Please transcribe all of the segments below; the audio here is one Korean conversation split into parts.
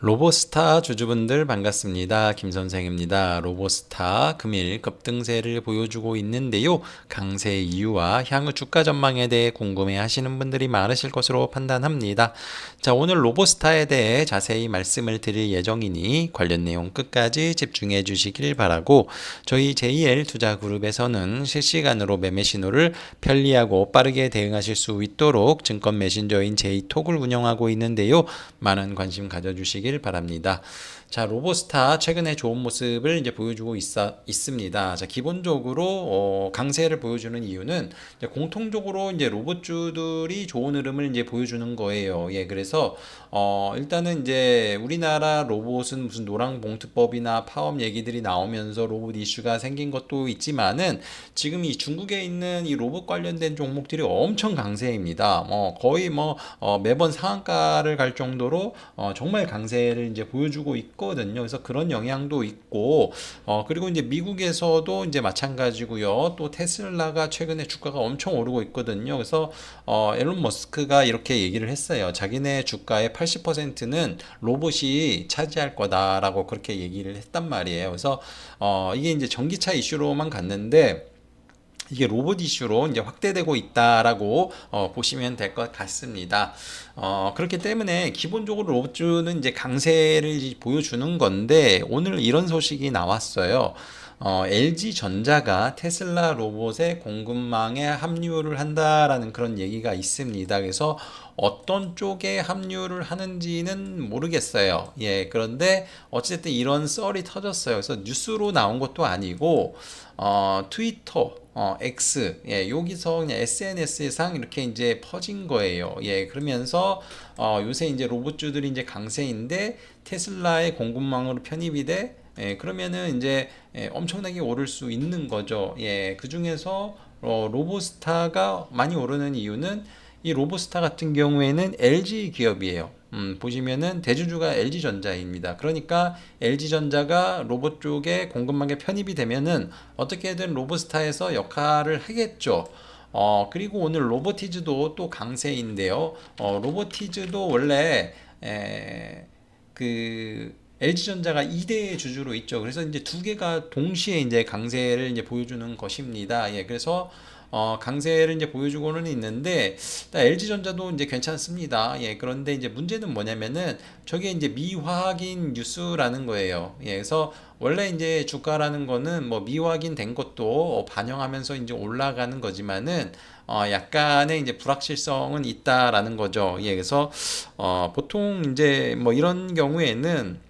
로보스타 주주분들 반갑습니다. 김 선생입니다. 로보스타 금일 급등세를 보여주고 있는데요. 강세 이유와 향후 주가 전망에 대해 궁금해 하시는 분들이 많으실 것으로 판단합니다. 자, 오늘 로보스타에 대해 자세히 말씀을 드릴 예정이니 관련 내용 끝까지 집중해 주시길 바라고 저희 JL 투자 그룹에서는 실시간으로 매매 신호를 편리하고 빠르게 대응하실 수 있도록 증권 메신저인 제이톡을 운영하고 있는데요. 많은 관심 가져 주시길 바랍니다. 자, 로보스타 최근에 좋은 모습을 이제 보여주고 있어, 있습니다. 자, 기본적으로 어, 강세를 보여주는 이유는 이제 공통적으로 이제 로봇주들이 좋은 흐름을 이제 보여주는 거예요. 예, 그래서 어, 일단은 이제 우리나라 로봇은 무슨 노랑봉투법이나 파업 얘기들이 나오면서 로봇 이슈가 생긴 것도 있지만은 지금 이 중국에 있는 이 로봇 관련된 종목들이 엄청 강세입니다. 뭐 거의 뭐 어, 매번 상한가를 갈 정도로 어, 정말 강세를 이제 보여주고 있 거든요. 그래서 그런 영향도 있고 어, 그리고 이제 미국에서도 이제 마찬가지고요. 또 테슬라가 최근에 주가가 엄청 오르고 있거든요. 그래서 어, 앨런 머스크가 이렇게 얘기를 했어요. 자기네 주가의 80%는 로봇이 차지할 거다라고 그렇게 얘기를 했단 말이에요. 그래서 어, 이게 이제 전기차 이슈로만 갔는데 이게 로봇 이슈로 이제 확대되고 있다라고 어, 보시면 될 것 같습니다. 어, 그렇기 때문에 기본적으로 로봇주는 이제 강세를 보여주는 건데 오늘 이런 소식이 나왔어요. 어, LG 전자가 테슬라 로봇의 공급망에 합류를 한다라는 그런 얘기가 있습니다. 그래서 어떤 쪽에 합류를 하는지는 모르겠어요. 예, 그런데 어쨌든 이런 썰이 터졌어요. 그래서 뉴스로 나온 것도 아니고 어, 트위터, 어, X, 예, 여기서 그냥 SNS상 이렇게 이제 퍼진 거예요. 예, 그러면서 어, 요새 이제 로봇주들이 이제 강세인데 테슬라의 공급망으로 편입이 돼 예, 그러면은 이제 예, 엄청나게 오를 수 있는 거죠. 예, 그 중에서 어, 로보스타가 많이 오르는 이유는 이 로보스타 같은 경우에는 LG 기업이에요. 음, 보시면은 대주주가 LG전자입니다. 그러니까 LG전자가 로봇 쪽에 공급망에 편입이 되면은 어떻게든 로보스타에서 역할을 하겠죠. 어, 그리고 오늘 로보티즈도 또 강세인데요. 어, 로보티즈도 원래 에, 그 LG전자가 2대 주주로 있죠. 그래서 이제 두 개가 동시에 이제 강세를 이제 보여주는 것입니다. 예, 그래서 어, 강세를 이제 보여주고는 있는데 LG전자도 이제 괜찮습니다. 예, 그런데 이제 문제는 뭐냐면은 저게 이제 미확인 뉴스라는 거예요. 예, 그래서 원래 이제 주가라는 거는 뭐 미확인된 것도 반영하면서 이제 올라가는 거지만은 어, 약간의 이제 불확실성은 있다라는 거죠. 예, 그래서 어, 보통 이제 뭐 이런 경우에는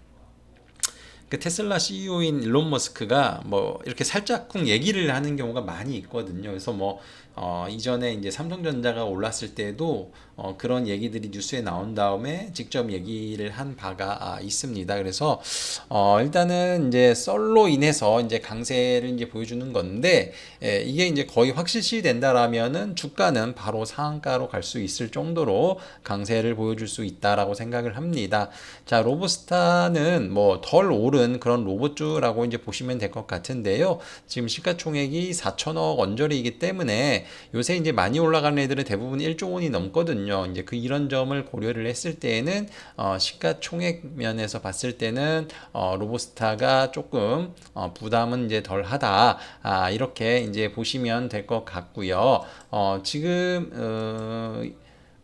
그 테슬라 CEO인 일론 머스크가 뭐 이렇게 살짝쿵 얘기를 하는 경우가 많이 있거든요. 그래서 뭐 어, 이전에 이제 삼성전자가 올랐을 때도 어, 그런 얘기들이 뉴스에 나온 다음에 직접 얘기를 한 바가 아, 있습니다. 그래서 어, 일단은 이제 썰로 인해서 이제 강세를 이제 보여주는 건데 예, 이게 이제 거의 확실시 된다라면은 주가는 바로 상한가로 갈 수 있을 정도로 강세를 보여줄 수 있다라고 생각을 합니다. 자, 로보스타는 뭐 덜 오른 그런 로봇주라고 이제 보시면 될 것 같은데요. 지금 시가총액이 4천억 언저리이기 때문에 요새 이제 많이 올라가는 애들은 대부분 1조 원이 넘거든요. 이제 그 이런 점을 고려를 했을 때에는 어, 시가총액 면에서 봤을 때는 어, 로보스타가 조금 어, 부담은 이제 덜하다. 아, 이렇게 이제 보시면 될 것 같고요. 어, 지금 어,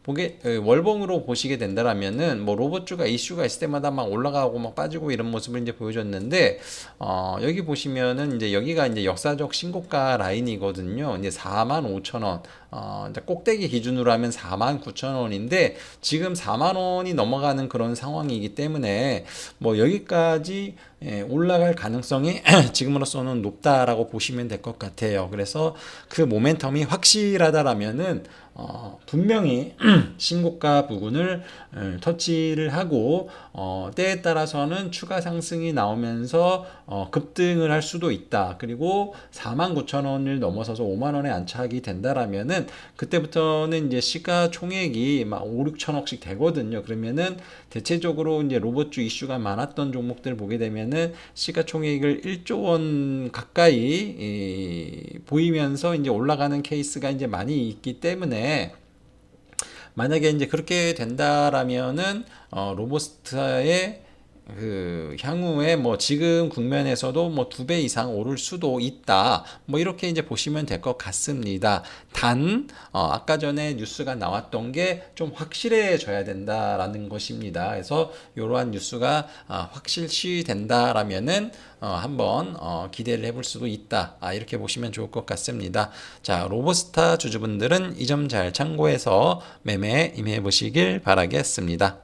보게 어, 월봉으로 보시게 된다라면은 뭐 로봇주가 이슈가 있을 때마다 막 올라가고 막 빠지고 이런 모습을 이제 보여줬는데 어 여기 보시면은 이제 여기가 이제 역사적 신고가 라인이거든요. 이제 4만 5천 원. 어 이제 꼭대기 기준으로 하면 4만 9천 원인데 지금 4만 원이 넘어가는 그런 상황이기 때문에 뭐 여기까지 예, 올라갈 가능성이 지금으로서는 높다라고 보시면 될 것 같아요. 그래서 그 모멘텀이 확실하다라면은 어, 분명히 신고가 부분을 어, 터치를 하고 어, 때에 따라서는 추가 상승이 나오면서 어, 급등을 할 수도 있다. 그리고 49,000원을 넘어서서 5만 원에 안착이 된다라면은 그때부터는 이제 시가 총액이 막 5, 6천억씩 되거든요. 그러면은 대체적으로 이제 로봇주 이슈가 많았던 종목들 보게 되면은 시가 총액을 1조 원 가까이 이, 보이면서 이제 올라가는 케이스가 이제 많이 있기 때문에 만약에 이제 그렇게 된다라면은 어, 로보스타의 그 향후에 뭐 지금 국면에서도 뭐 두 배 이상 오를 수도 있다. 뭐 이렇게 이제 보시면 될 것 같습니다. 단 어, 아까 전에 뉴스가 나왔던 게 좀 확실해져야 된다라는 것입니다. 그래서 이러한 뉴스가 아, 확실시 된다라면은 어, 한번 어, 기대를 해볼 수도 있다. 아, 이렇게 보시면 좋을 것 같습니다. 자, 로보스타 주주분들은 이 점 잘 참고해서 매매 임해 보시길 바라겠습니다.